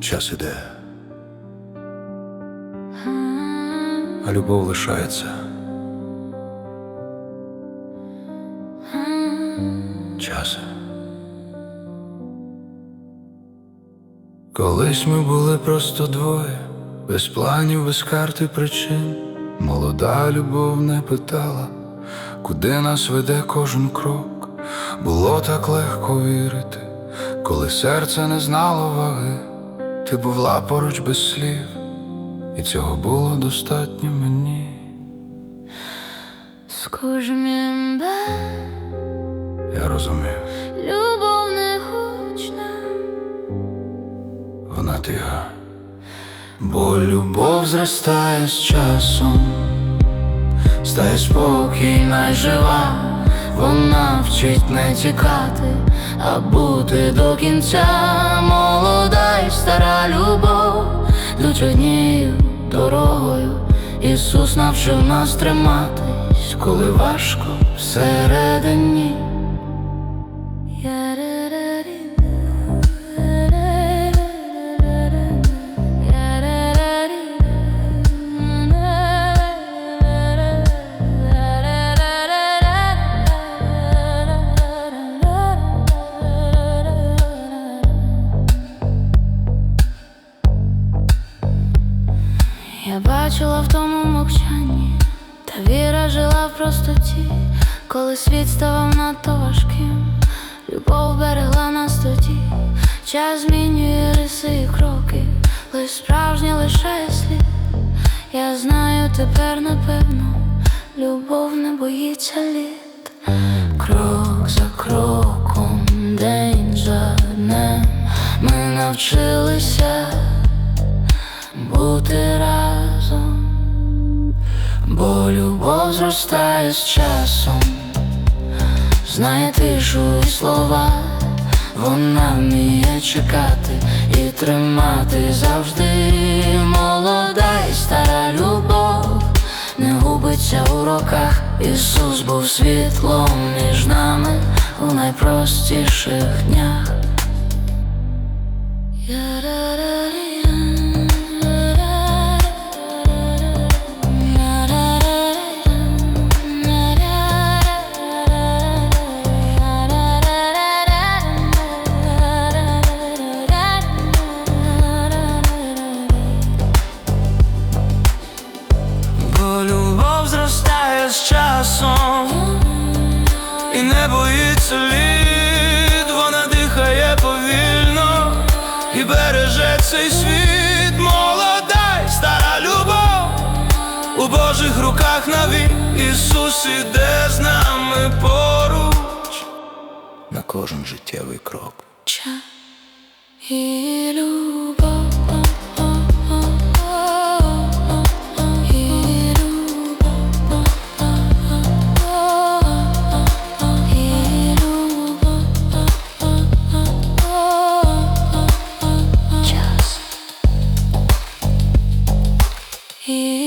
Час іде, а любов лишається. Час. Колись ми були просто двоє, без планів, без карти причин. Молода любов не питала, куди нас веде кожен крок. Було так легко вірити, коли серце не знало ваги. Ти була поруч без слів, і цього було достатньо мені. Скажем би, Я розумів, любов не гучна, вона тиха. Бо любов зростає з часом, спокійна й жива, вона вчить не тікати, а бути до кінця молода й стара любов, йдуть однією дорогою. Ісус навчив нас триматись, коли важко всередині. Я бачила в тому мовчанні, та віра жила в простоті, коли світ ставав надто важким, любов берегла нас тоді, час змінює риси і кроки, лиш справжнє лишає слід. Я знаю тепер напевно, любов не боїться літ. Крок за кроком, день за днем ми навчилися бути разом, бо любов зростає з часом, знає тишу і слова, вона вміє чекати і тримати завжди молода і стара любов, не губиться у роках. Ісус був світлом між нами у найпростіших днях. З часом і не боїться лід, вона дихає повільно і береже цей світ, молода й стара любов у Божих руках навік Ісус іде з нами поруч. на кожен життєвий крок. Ча і Hey.